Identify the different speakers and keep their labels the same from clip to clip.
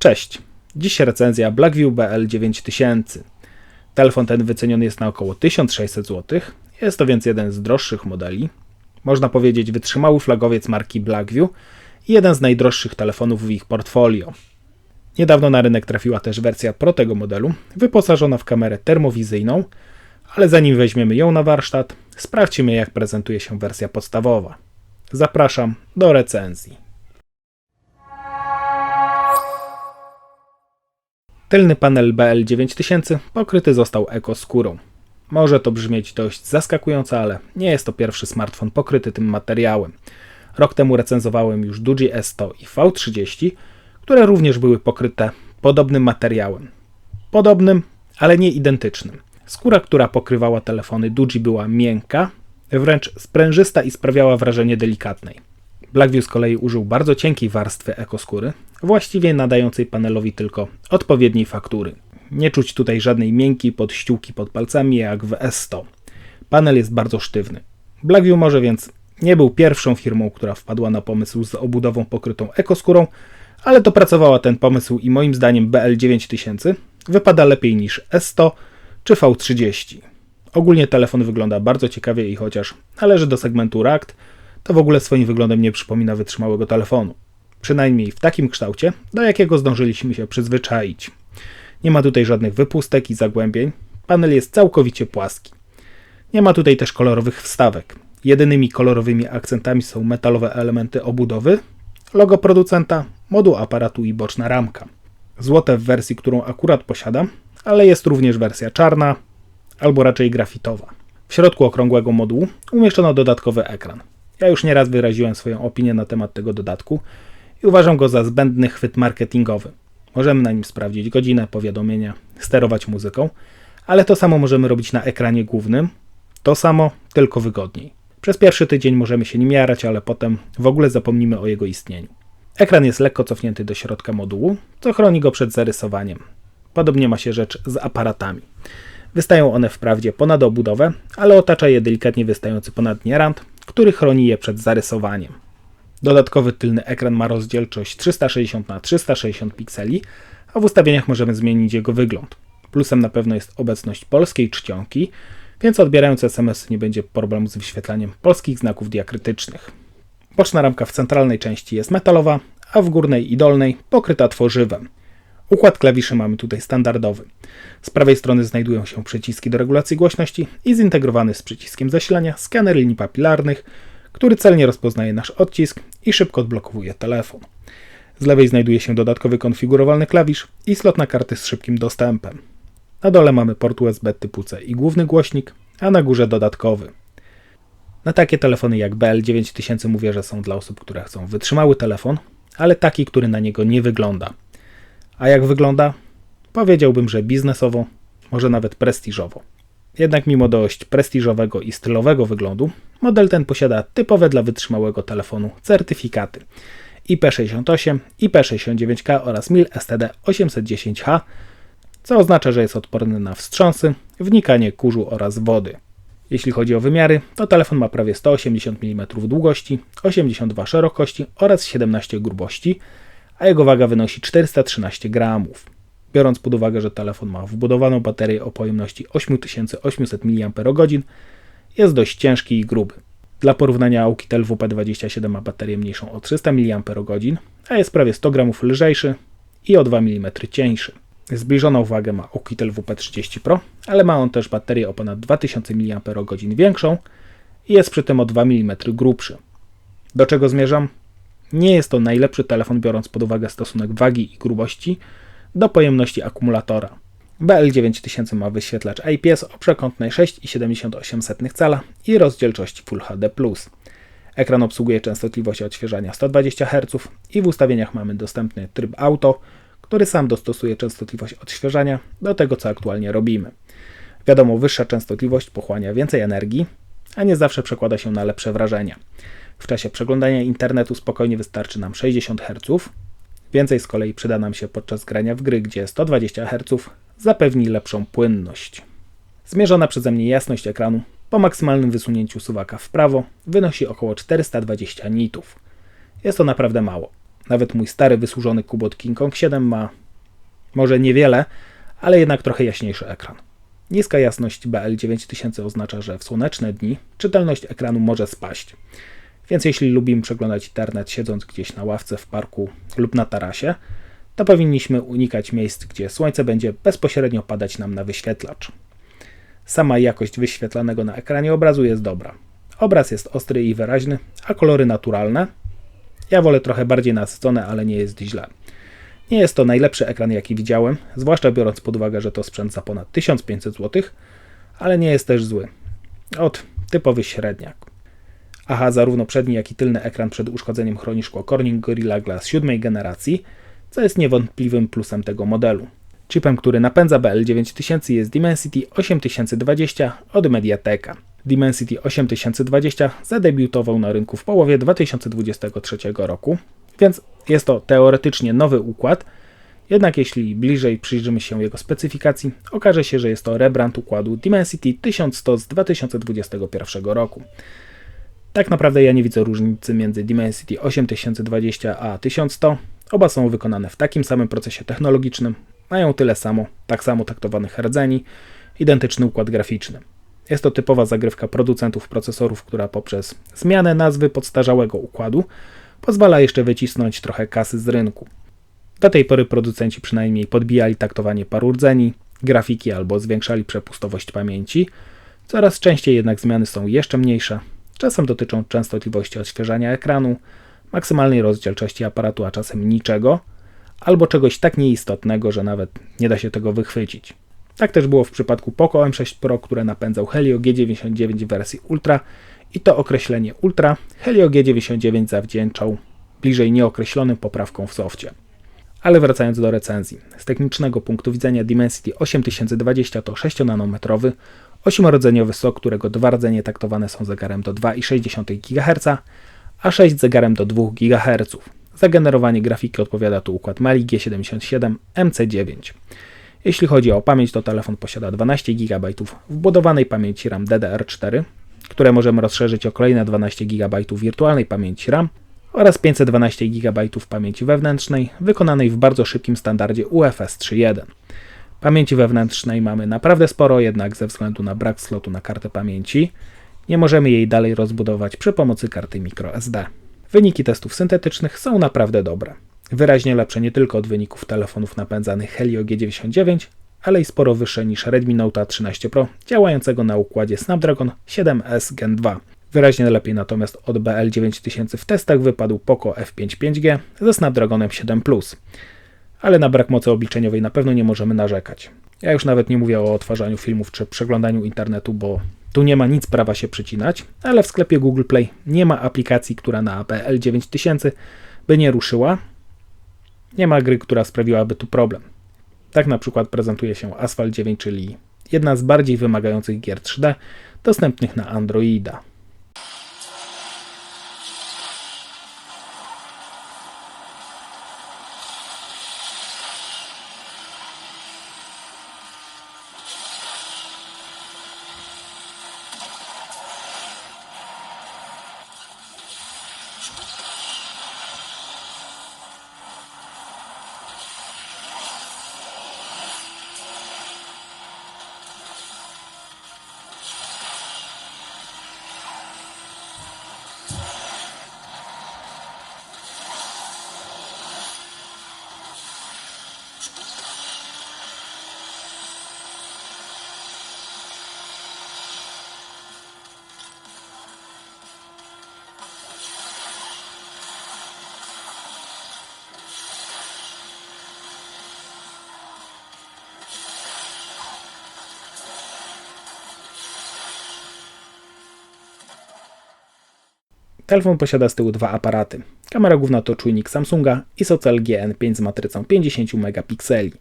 Speaker 1: Cześć. Dziś recenzja Blackview BL 9000. Telefon ten wyceniony jest na około 1600 zł. Jest to więc jeden z droższych modeli. Można powiedzieć wytrzymały flagowiec marki Blackview i jeden z najdroższych telefonów w ich portfolio. Niedawno na rynek trafiła też wersja Pro tego modelu, wyposażona w kamerę termowizyjną, ale zanim weźmiemy ją na warsztat, sprawdźmy jak prezentuje się wersja podstawowa. Zapraszam do recenzji. Tylny panel BL9000 pokryty został ekoskórą. Może to brzmieć dość zaskakująco, ale nie jest to pierwszy smartfon pokryty tym materiałem. Rok temu recenzowałem już Duji S100 i V30, które również były pokryte podobnym materiałem. Podobnym, ale nie identycznym. Skóra, która pokrywała telefony Duji była miękka, wręcz sprężysta i sprawiała wrażenie delikatnej. Blackview z kolei użył bardzo cienkiej warstwy ekoskóry, właściwie nadającej panelowi tylko odpowiedniej faktury. Nie czuć tutaj żadnej miękkiej podściółki pod palcami jak w S100. Panel jest bardzo sztywny. Blackview może więc nie był pierwszą firmą, która wpadła na pomysł z obudową pokrytą ekoskórą, ale dopracowała ten pomysł i moim zdaniem BL9000 wypada lepiej niż S100 czy V30. Ogólnie telefon wygląda bardzo ciekawie i chociaż należy do segmentu RACT, to w ogóle swoim wyglądem nie przypomina wytrzymałego telefonu. Przynajmniej w takim kształcie, do jakiego zdążyliśmy się przyzwyczaić. Nie ma tutaj żadnych wypustek i zagłębień, panel jest całkowicie płaski. Nie ma tutaj też kolorowych wstawek. Jedynymi kolorowymi akcentami są metalowe elementy obudowy, logo producenta, moduł aparatu i boczna ramka. Złote w wersji, którą akurat posiadam, ale jest również wersja czarna, albo raczej grafitowa. W środku okrągłego modułu umieszczono dodatkowy ekran. Ja już nieraz wyraziłem swoją opinię na temat tego dodatku i uważam go za zbędny chwyt marketingowy. Możemy na nim sprawdzić godzinę, powiadomienia, sterować muzyką, ale to samo możemy robić na ekranie głównym. To samo, tylko wygodniej. Przez pierwszy tydzień możemy się nim jarać, ale potem w ogóle zapomnimy o jego istnieniu. Ekran jest lekko cofnięty do środka modułu, co chroni go przed zarysowaniem. Podobnie ma się rzecz z aparatami. Wystają one wprawdzie ponad obudowę, ale otacza je delikatnie wystający ponadnie rand, który chroni je przed zarysowaniem. Dodatkowy tylny ekran ma rozdzielczość 360 na 360 pikseli, a w ustawieniach możemy zmienić jego wygląd. Plusem na pewno jest obecność polskiej czcionki, więc odbierając SMS nie będzie problemu z wyświetlaniem polskich znaków diakrytycznych. Boczna ramka w centralnej części jest metalowa, a w górnej i dolnej pokryta tworzywem. Układ klawiszy mamy tutaj standardowy. Z prawej strony znajdują się przyciski do regulacji głośności i zintegrowany z przyciskiem zasilania skaner linii papilarnych, który celnie rozpoznaje nasz odcisk i szybko odblokowuje telefon. Z lewej znajduje się dodatkowy konfigurowalny klawisz i slot na karty z szybkim dostępem. Na dole mamy port USB typu C i główny głośnik, a na górze dodatkowy. Na takie telefony jak BL9000 mówię, że są dla osób, które chcą wytrzymały telefon, ale taki, który na niego nie wygląda. A jak wygląda? Powiedziałbym, że biznesowo, może nawet prestiżowo. Jednak mimo dość prestiżowego i stylowego wyglądu, model ten posiada typowe dla wytrzymałego telefonu certyfikaty IP68, IP69K oraz MIL STD 810H, co oznacza, że jest odporny na wstrząsy, wnikanie kurzu oraz wody. Jeśli chodzi o wymiary, to telefon ma prawie 180 mm długości, 82 szerokości oraz 17 grubości, a jego waga wynosi 413 gramów. Biorąc pod uwagę, że telefon ma wbudowaną baterię o pojemności 8800 mAh, jest dość ciężki i gruby. Dla porównania Aukitel WP27 ma baterię mniejszą o 300 mAh, a jest prawie 100 gramów lżejszy i o 2 mm cieńszy. Zbliżoną wagę ma Aukitel WP30 Pro, ale ma on też baterię o ponad 2000 mAh większą i jest przy tym o 2 mm grubszy. Do czego zmierzam? Nie jest to najlepszy telefon biorąc pod uwagę stosunek wagi i grubości do pojemności akumulatora. BL9000 ma wyświetlacz IPS o przekątnej 6,78 cala i rozdzielczości Full HD+. Ekran obsługuje częstotliwość odświeżania 120 Hz i w ustawieniach mamy dostępny tryb auto, który sam dostosuje częstotliwość odświeżania do tego, co aktualnie robimy. Wiadomo, wyższa częstotliwość pochłania więcej energii, a nie zawsze przekłada się na lepsze wrażenia. W czasie przeglądania internetu spokojnie wystarczy nam 60 Hz. Więcej z kolei przyda nam się podczas grania w gry, gdzie 120 Hz zapewni lepszą płynność. Zmierzona przeze mnie jasność ekranu po maksymalnym wysunięciu suwaka w prawo wynosi około 420 nitów. Jest to naprawdę mało. Nawet mój stary, wysłużony Kubot King Kong 7 ma może niewiele, ale jednak trochę jaśniejszy ekran. Niska jasność BL9000 oznacza, że w słoneczne dni czytelność ekranu może spaść. Więc jeśli lubimy przeglądać internet siedząc gdzieś na ławce w parku lub na tarasie, to powinniśmy unikać miejsc, gdzie słońce będzie bezpośrednio padać nam na wyświetlacz. Sama jakość wyświetlanego na ekranie obrazu jest dobra. Obraz jest ostry i wyraźny, a kolory naturalne. Ja wolę trochę bardziej nasycone, ale nie jest źle. Nie jest to najlepszy ekran, jaki widziałem, zwłaszcza biorąc pod uwagę, że to sprzęt za ponad 1500 zł, ale nie jest też zły. Od typowy średniak. Aha, zarówno przedni, jak i tylny ekran przed uszkodzeniem chroni szkło Corning Gorilla Glass 7 generacji, co jest niewątpliwym plusem tego modelu. Chipem, który napędza BL9000 jest Dimensity 8020 od Mediateka. Dimensity 8020 zadebiutował na rynku w połowie 2023 roku, więc jest to teoretycznie nowy układ, jednak jeśli bliżej przyjrzymy się jego specyfikacji, okaże się, że jest to rebrand układu Dimensity 1100 z 2021 roku. Tak naprawdę ja nie widzę różnicy między Dimensity 8020 a 1100. Oba są wykonane w takim samym procesie technologicznym, mają tyle samo, tak samo taktowanych rdzeni, identyczny układ graficzny. Jest to typowa zagrywka producentów procesorów, która poprzez zmianę nazwy podstarzałego układu pozwala jeszcze wycisnąć trochę kasy z rynku. Do tej pory producenci przynajmniej podbijali taktowanie paru rdzeni, grafiki albo zwiększali przepustowość pamięci. Coraz częściej jednak zmiany są jeszcze mniejsze. Czasem dotyczą częstotliwości odświeżania ekranu, maksymalnej rozdzielczości aparatu, a czasem niczego, albo czegoś tak nieistotnego, że nawet nie da się tego wychwycić. Tak też było w przypadku Poco M6 Pro, które napędzał Helio G99 w wersji Ultra i to określenie Ultra Helio G99 zawdzięczał bliżej nieokreślonym poprawkom w softie. Ale wracając do recenzji. Z technicznego punktu widzenia Dimensity 8020 to 6-nanometrowy, 8-rdzeniowy sok, którego dwa rdzenie taktowane są zegarem do 2,6 GHz, a 6 zegarem do 2 GHz. Za generowanie grafiki odpowiada tu układ Mali G77 MC9. Jeśli chodzi o pamięć, to telefon posiada 12 GB wbudowanej pamięci RAM DDR4, które możemy rozszerzyć o kolejne 12 GB wirtualnej pamięci RAM oraz 512 GB pamięci wewnętrznej wykonanej w bardzo szybkim standardzie UFS 3.1. Pamięci wewnętrznej mamy naprawdę sporo, jednak ze względu na brak slotu na kartę pamięci nie możemy jej dalej rozbudować przy pomocy karty microSD. Wyniki testów syntetycznych są naprawdę dobre. Wyraźnie lepsze nie tylko od wyników telefonów napędzanych Helio G99, ale i sporo wyższe niż Redmi Note 13 Pro działającego na układzie Snapdragon 7S Gen 2. Wyraźnie lepiej natomiast od BL9000 w testach wypadł Poco F5 5G ze Snapdragonem 7 Plus. Ale na brak mocy obliczeniowej na pewno nie możemy narzekać. Ja już nawet nie mówię o odtwarzaniu filmów czy przeglądaniu internetu, bo tu nie ma nic prawa się przycinać, ale w sklepie Google Play nie ma aplikacji, która na BL9000 by nie ruszyła. Nie ma gry, która sprawiłaby tu problem. Tak na przykład prezentuje się Asphalt 9, czyli jedna z bardziej wymagających gier 3D dostępnych na Androida. Telefon posiada z tyłu dwa aparaty. Kamera główna to czujnik Samsunga i Socel GN5 z matrycą 50 megapikseli.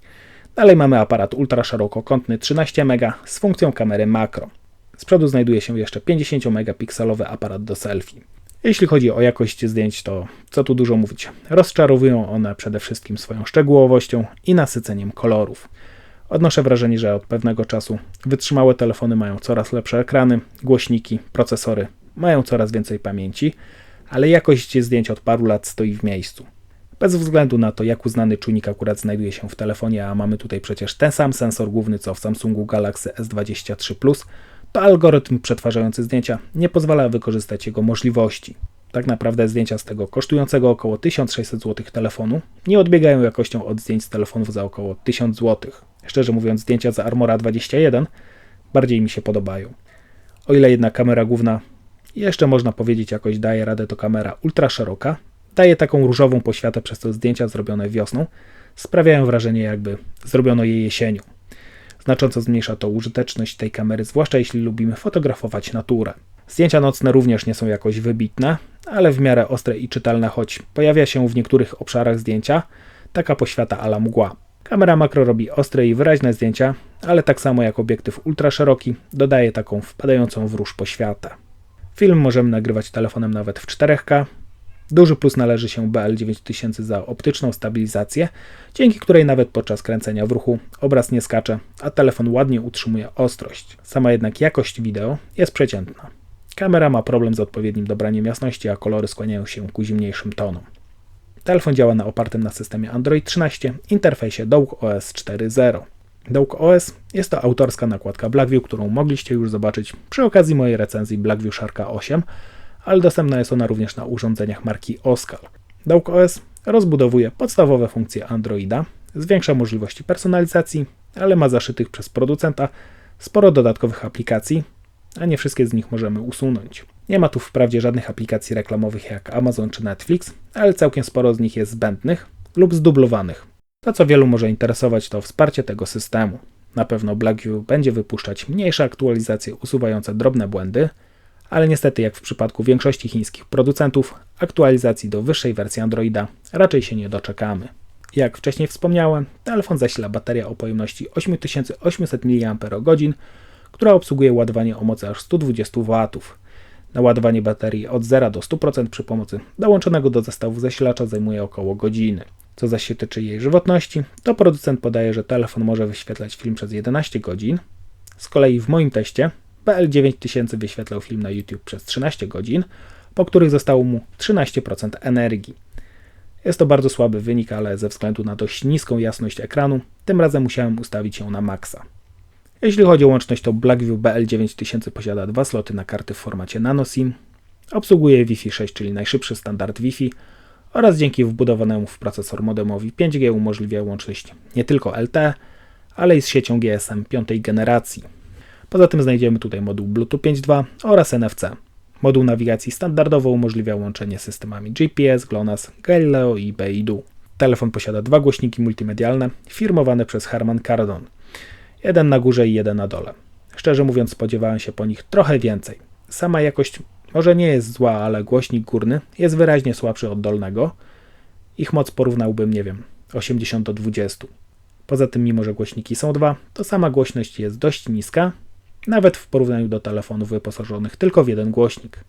Speaker 1: Dalej mamy aparat ultraszerokokątny 13 mega z funkcją kamery makro. Z przodu znajduje się jeszcze 50 megapikselowy aparat do selfie. Jeśli chodzi o jakość zdjęć, to co tu dużo mówić. Rozczarowują one przede wszystkim swoją szczegółowością i nasyceniem kolorów. Odnoszę wrażenie, że od pewnego czasu wytrzymałe telefony mają coraz lepsze ekrany, głośniki, procesory, mają coraz więcej pamięci, ale jakość zdjęć od paru lat stoi w miejscu. Bez względu na to, jak uznany czujnik akurat znajduje się w telefonie, a mamy tutaj przecież ten sam sensor główny co w Samsungu Galaxy S23 Plus, to algorytm przetwarzający zdjęcia nie pozwala wykorzystać jego możliwości. Tak naprawdę zdjęcia z tego kosztującego około 1600 zł telefonu nie odbiegają jakością od zdjęć z telefonów za około 1000 zł. Szczerze mówiąc, zdjęcia z Armora 21 bardziej mi się podobają. O ile jedna kamera główna jeszcze można powiedzieć jakoś daje radę, to kamera ultra szeroka daje taką różową poświatę, przez to zdjęcia zrobione wiosną sprawiają wrażenie jakby zrobiono je jesienią. Znacząco zmniejsza to użyteczność tej kamery, zwłaszcza jeśli lubimy fotografować naturę. Zdjęcia nocne również nie są jakoś wybitne, ale w miarę ostre i czytelne, choć pojawia się w niektórych obszarach zdjęcia taka poświata ala mgła. Kamera makro robi ostre i wyraźne zdjęcia, ale tak samo jak obiektyw ultraszeroki dodaje taką wpadającą w róż poświatę. Film możemy nagrywać telefonem nawet w 4K. Duży plus należy się BL9000 za optyczną stabilizację, dzięki której nawet podczas kręcenia w ruchu obraz nie skacze, a telefon ładnie utrzymuje ostrość. Sama jednak jakość wideo jest przeciętna. Kamera ma problem z odpowiednim dobraniem jasności, a kolory skłaniają się ku zimniejszym tonom. Telefon działa na opartym na systemie Android 13 interfejsie Doug OS 4.0. Doug OS jest to autorska nakładka Blackview, którą mogliście już zobaczyć przy okazji mojej recenzji Blackview Sharka 8, ale dostępna jest ona również na urządzeniach marki Oskal. Doug OS rozbudowuje podstawowe funkcje Androida, zwiększa możliwości personalizacji, ale ma zaszytych przez producenta sporo dodatkowych aplikacji, a nie wszystkie z nich możemy usunąć. Nie ma tu wprawdzie żadnych aplikacji reklamowych jak Amazon czy Netflix, ale całkiem sporo z nich jest zbędnych lub zdublowanych. To, co wielu może interesować, to wsparcie tego systemu. Na pewno Blackview będzie wypuszczać mniejsze aktualizacje usuwające drobne błędy, ale niestety, jak w przypadku większości chińskich producentów, aktualizacji do wyższej wersji Androida raczej się nie doczekamy. Jak wcześniej wspomniałem, telefon zasila bateria o pojemności 8800 mAh, która obsługuje ładowanie o mocy aż 120 W. Naładowanie baterii od 0 do 100% przy pomocy dołączonego do zestawu zasilacza zajmuje około godziny. Co zaś się tyczy jej żywotności, to producent podaje, że telefon może wyświetlać film przez 11 godzin. Z kolei w moim teście BL9000 wyświetlał film na YouTube przez 13 godzin, po których zostało mu 13% energii. Jest to bardzo słaby wynik, ale ze względu na dość niską jasność ekranu, tym razem musiałem ustawić ją na maksa. Jeśli chodzi o łączność, to Blackview BL9000 posiada dwa sloty na karty w formacie Nano SIM, obsługuje Wi-Fi 6, czyli najszybszy standard Wi-Fi oraz dzięki wbudowanemu w procesor modemowi 5G umożliwia łączność nie tylko LTE, ale i z siecią GSM piątej generacji. Poza tym znajdziemy tutaj moduł Bluetooth 5.2 oraz NFC. Moduł nawigacji standardowo umożliwia łączenie systemami GPS, GLONASS, Galileo i Beidou. Telefon posiada dwa głośniki multimedialne firmowane przez Harman Kardon – Jeden na górze i jeden na dole. Szczerze mówiąc, spodziewałem się po nich trochę więcej. Sama jakość może nie jest zła, ale głośnik górny jest wyraźnie słabszy od dolnego. Ich moc porównałbym, nie wiem, 80 do 20. Poza tym, mimo że głośniki są dwa, to sama głośność jest dość niska, nawet w porównaniu do telefonów wyposażonych tylko w jeden głośnik.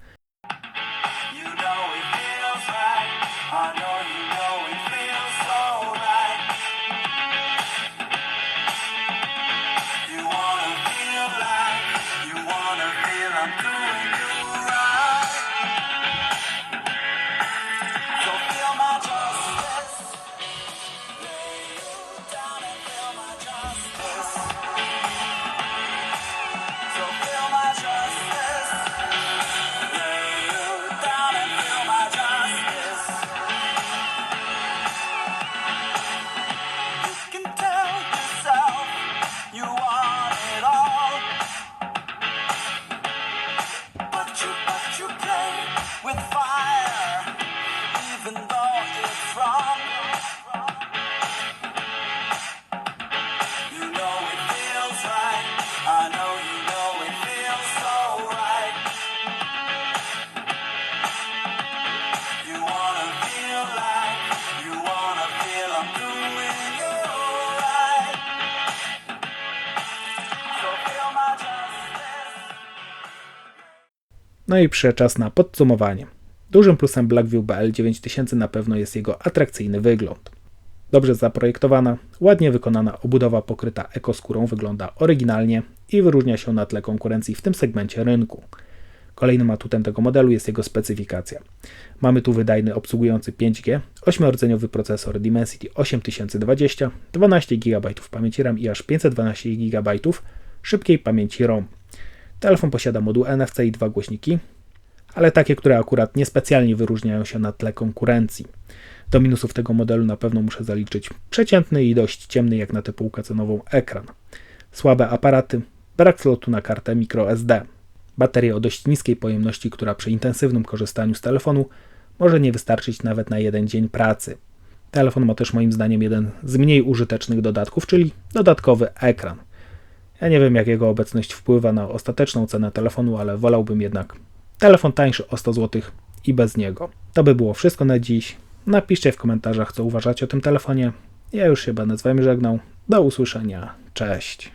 Speaker 1: No i przyszedł czas na podsumowanie. Dużym plusem Blackview BL9000 na pewno jest jego atrakcyjny wygląd. Dobrze zaprojektowana, ładnie wykonana obudowa pokryta ekoskórą wygląda oryginalnie i wyróżnia się na tle konkurencji w tym segmencie rynku. Kolejnym atutem tego modelu jest jego specyfikacja. Mamy tu wydajny obsługujący 5G, 8-rdzeniowy procesor Dimensity 8020, 12 GB pamięci RAM i aż 512 GB szybkiej pamięci ROM. Telefon posiada moduł NFC i dwa głośniki, ale takie, które akurat niespecjalnie wyróżniają się na tle konkurencji. Do minusów tego modelu na pewno muszę zaliczyć przeciętny i dość ciemny jak na tę półkę cenową ekran, słabe aparaty, brak slotu na kartę microSD, bateria o dość niskiej pojemności, która przy intensywnym korzystaniu z telefonu może nie wystarczyć nawet na jeden dzień pracy. Telefon ma też moim zdaniem jeden z mniej użytecznych dodatków, czyli dodatkowy ekran. Ja nie wiem, jak jego obecność wpływa na ostateczną cenę telefonu, ale wolałbym jednak telefon tańszy o 100 zł i bez niego. To by było wszystko na dziś. Napiszcie w komentarzach, co uważacie o tym telefonie. Ja już się będę z Wami żegnał. Do usłyszenia. Cześć.